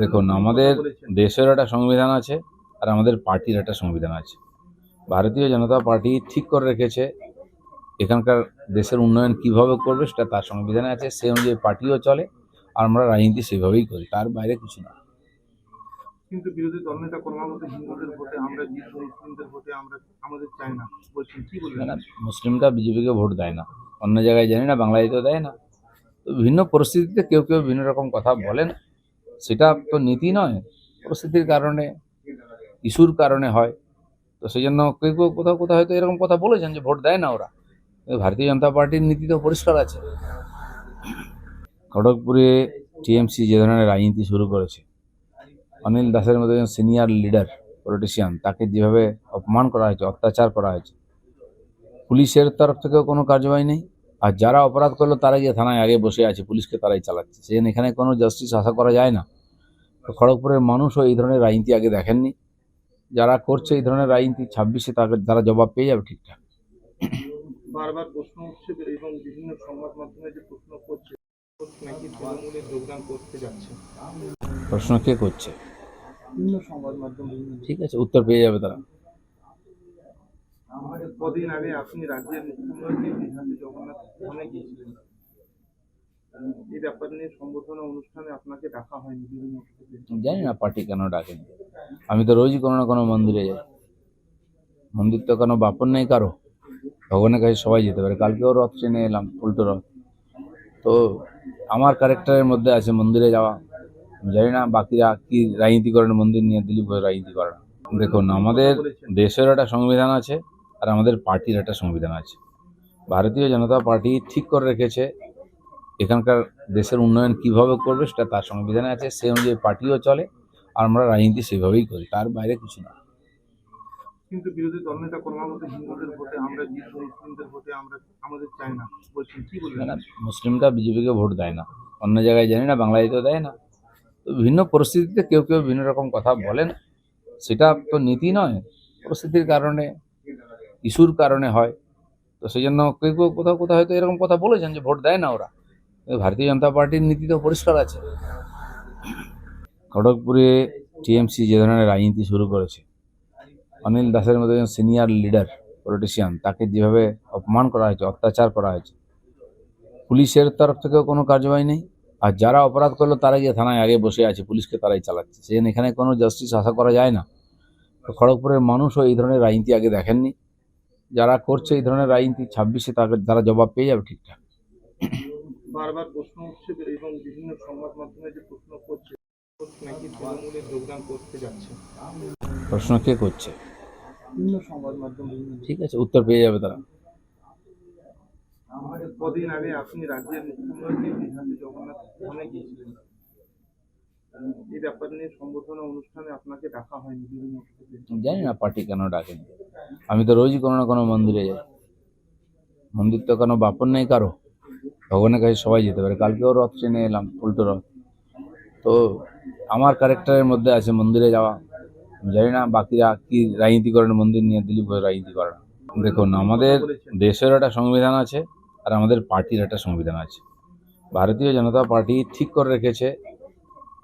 দেখুন আমাদের দেশের একটা সংবিধান আছে আর আমাদের পার্টির একটা সংবিধান আছে। ভারতীয় জনতা পার্টি ঠিক করে রেখেছে এখানকার দেশের উন্নয়ন কীভাবে করবে সেটা তার সংবিধানে আছে সেই অনুযায়ী পার্টিও চলে আর আমরা রাজনীতি সেভাবেই করি তার বাইরে কিছু না। কিন্তু বিরোধী দলনেতা ক্রমাগত হিন্দুদের ভোটে আমরা জিতবো মুসলিমদের ভোটে আমরা আমাদের চাই না। বলছেন কি বলবেন না মুসলিমরা বিজেপিকে ভোট দেয় না অন্য জায়গায় জানি না বাংলাদেশেও দেয় না। তো বিভিন্ন পরিস্থিতিতে কেউ কেউ বিভিন্ন রকম কথা বলেন সেটা তো নীতি নয় পরিস্থিতির কারণে, ইস্যুর কারণে হয়। তো সেই জন্য কেউ কেউ কোথাও কোথাও হয়তো এরকম কথা বলেছেন যে ভোট দেয় না ওরা। ভারতীয় জনতা পার্টির নীতি তো পরিষ্কার আছে। খড়গপুরে টিএমসি যে ধরনের রাজনীতি শুরু করেছে, অনিল দাসের মতো একজন সিনিয়র লিডার, পলিটিশিয়ান, তাকে যেভাবে অপমান করা হয়েছে, অত্যাচার করা হয়েছে, পুলিশের তরফ থেকেও কোনো কার্যবাহী নেই। আর যারা অপরাধ করল তারা গিয়ে থানায় আগে বসে আছে পুলিশকে তারাই চালাচ্ছে। সেজন্য এখানে কোনো জাস্টিস আশা করা যায় না। তো খড়গপুরের মানুষও এই ধরনের রাজনীতি আগে দেখেননি। যারা করছে এই ধরনের রাজনীতি ছাব্বিশে তাকে তারা জবাব পেয়ে যাবে ঠিকঠাক। বারবার প্রশ্ন উঠছে এবং বিভিন্ন সংবাদ মাধ্যমে যে প্রশ্ন করছে নাকি তৃণমূলে যোগদান করতে যাচ্ছে? প্রশ্ন কে করছে? ঠিক আছে উত্তর পেয়ে যাবে তারা। কদিন আগে আপনি রাজ্যের মুখ্যমন্ত্রী দীঘাতে জগন্নাথ ধামে গিয়েছিলেন। এই ব্যাপার নিয়ে সম্বোধনা অনুষ্ঠানে আপনাকে ডাকা হয়নি জানি না পার্টি কেন ডাকেনি। আমি তো রোজই কোনো না কোনো মন্দিরে যাই। মন্দির তো কোনো বাপন নেই কারও। ভগবানের কাছে সবাই যেতে পারে। কালকেও রথ ট্রেনে এলাম উল্টো রথ। তো আমার ক্যারেক্টারের মধ্যে আছে মন্দিরে যাওয়া। জানি না বাকিরা কি রাজনীতি করেন মন্দির নিয়ে দিলীপ রাজনীতি করে না। দেখুন, আমাদের দেশের একটা সংবিধান আছে। আর আমাদের পার্টির একটা সংবিধান আছে। ভারতীয় জনতা পার্টি ঠিক করে রেখেছে এখানকার দেশের উন্নয়ন কীভাবে করবে সেটা তার সংবিধানে আছে সেই অনুযায়ী পার্টিও চলে আর আমরা রাজনীতি সেভাবেই করি তার বাইরে কিছু না। কিন্তু বিরোধী দলনেতা ক্রমাগত হিন্দুদের ভোটে আমরা জিতবো মুসলিমদের ভোটে আমরা আমাদের চাই না বলছেন কি বলবেন? না মুসলিমরা বিজেপিকে ভোট দেয় না অন্য জায়গায় জানি না বাংলাদেশেও দেয় না। তো বিভিন্ন পরিস্থিতিতে কেউ কেউ বিভিন্ন রকম কথা বলেন সেটা তো নীতি নয়। পরিস্থিতির কারণে ইস্যুর কারণে হয়। তো সেই জন্য কেউ কেউ কোথাও কোথাও হয়তো এরকম কথা বলেছেন যে ভোট দেয় না ওরা। ভারতীয় জনতা পার্টির নীতি তো পরিষ্কার আছে। খড়গপুরে টিএমসি যে ধরনের রাজনীতি শুরু করেছে, অনিল দাসের মতো একজন সিনিয়র লিডার, পলিটিশিয়ান, তাকে যেভাবে অপমান করা হয়েছে, অত্যাচার করা হয়েছে, পুলিশের তরফ থেকেও কোনো কার্যবাহী নেই। আর যারা অপরাধ করল তারা গিয়ে থানায় আগে বসে আছে, পুলিশকে তারাই চালাচ্ছে। সেজন্য এখানে কোনো জাস্টিস আশা করা যায় না। তো খড়গপুরের মানুষও এই ধরনের রাজনীতি আগে দেখেননি। যারা করছে এই ধরনের রাজনীতি ছাব্বিশে তাদের তারা জবাব পেয়ে যাবে ঠিকঠাক। বারবার প্রশ্ন উঠছে এবং বিভিন্ন সংবাদ মাধ্যমে যে প্রশ্ন করছে নাকি তৃণমূলে যোগদান করতে যাচ্ছে? প্রশ্ন কে করছে? বিভিন্ন সংবাদ মাধ্যম ঠিক আছে উত্তর পেয়ে যাবে তারা। কদিন আগে আপনি রাজ্যের মুখ্যমন্ত্রী জগন্নাথ গিয়েছিলেন। এই ব্যাপার নিয়ে সম্বোধনা অনুষ্ঠানে আপনাকে ডাকা হয়নি বিভিন্ন জানি না পার্টি কেন ডাকেনি। আমি তো রোজই কোনো না কোনো মন্দিরে যাই। মন্দির তো কোনো বাপন নেই কারও। ভগবানের কাছে সবাই যেতে পারে। কালকেও রথ চেনে এলাম উল্টো রথ। তো আমার ক্যারেক্টারের মধ্যে আছে মন্দিরে যাওয়া। জানি না বাকিরা কি রাজনীতি করেন, মন্দির নিয়ে দিলীপ রাজনীতি করে না। দেখুন, আমাদের দেশের একটা সংবিধান আছে আর আমাদের পার্টির একটা সংবিধান আছে। ভারতীয় জনতা পার্টি ঠিক করে রেখেছে।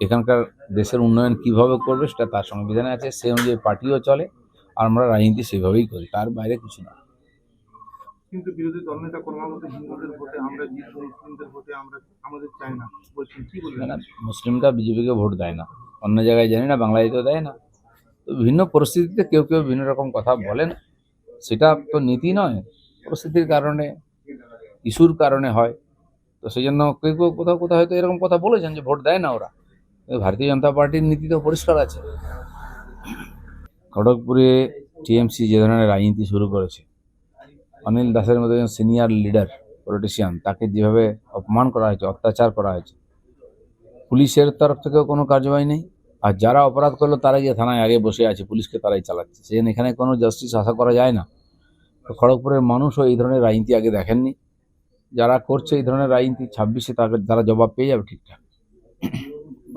এখানকার দেশের উন্নয়ন কীভাবে করবে সেটা তার সংবিধানে আছে সেই অনুযায়ী পার্টিও চলে আর আমরা রাজনীতি সেভাবেই করি তার বাইরে কিছু না। কিন্তু বিরোধী দলনেতা ক্রমাগত হিন্দুদের ভোটে আমরা জিতবো মুসলিমদের ভোটে আমরা আমাদের চাই না বলছেন কি বলবেন? না মুসলিমরা বিজেপিকে ভোট দেয় না অন্য জায়গায় জানি না বাংলাদেশেও দেয় না। তো বিভিন্ন পরিস্থিতিতে কেউ কেউ বিভিন্ন রকম কথা বলেন সেটা তো নীতি নয় পরিস্থিতির কারণে ইস্যুর কারণে হয়। তো সেই জন্য কেউ কেউ কোথাও কোথাও হয়তো এরকম কথা বলেছেন যে ভোট দেয় না ওরা। ভারতীয় জনতা পার্টির নীতি তো পরিষ্কার আছে। খড়গপুরে টিএমসি যে ধরনের রাজনীতি শুরু করেছে, অনিল দাসের মতো একজন সিনিয়র লিডার পলিটিশিয়ান তাকে যেভাবে অপমান করা হয়েছে, অত্যাচার করা হয়েছে, পুলিশের তরফ থেকেও কোনো কার্যবাহী নেই। আর যারা অপরাধ করল, তারা গিয়ে থানায় আগে বসে আছে, পুলিশকে তারাই চালাচ্ছে। সেজন্য এখানে কোনো জাস্টিস আশা করা যায় না। তো খড়গপুরের মানুষও এই ধরনের রাজনীতি আগে দেখেননি। যারা করছে এই ধরনের রাজনীতি, ছাব্বিশে তাকে, তারা জবাব পেয়ে যাবে ঠিকঠাক।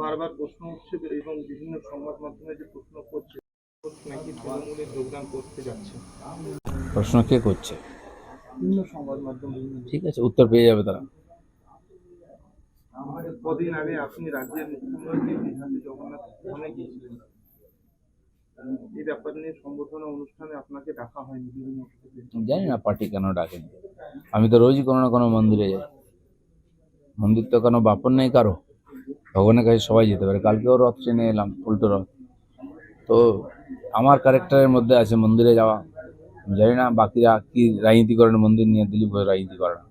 বারবার প্রশ্ন উঠছে এবং বিভিন্ন সংবাদ মাধ্যমে যে প্রশ্ন করছে নাকি তৃণমূলে যোগদান করতে যাচ্ছে? প্রশ্ন কে করছে? বিভিন্ন সংবাদ মাধ্যম ঠিক আছে উত্তর পেয়ে যাবে তারা। কদিন আগে আপনি রাজ্যের মুখ্যমন্ত্রী দীঘাতে জগন্নাথ ধামে গিয়েছিলেন। এই ব্যাপার নিয়ে সম্বোধনা অনুষ্ঠানে আপনাকে ডাকা হয়নি বিভিন্ন জানি না পার্টি কেন ডাকেনি। আমি তো রোজই কোনো না কোনো মন্দিরে যাই। মন্দির তো কোনো বাপন নেই কারও। ভগবানের কাছে সবাই যেতে পারে। কালকেও রথ ট্রেনে এলাম, উল্টো রথ। তো আমার ক্যারেক্টারের মধ্যে আছে মন্দিরে যাওয়া। জানি না বাকিরা কি রাজনীতি করেন, মন্দির নিয়ে দিলীপ রাজনীতি করে না।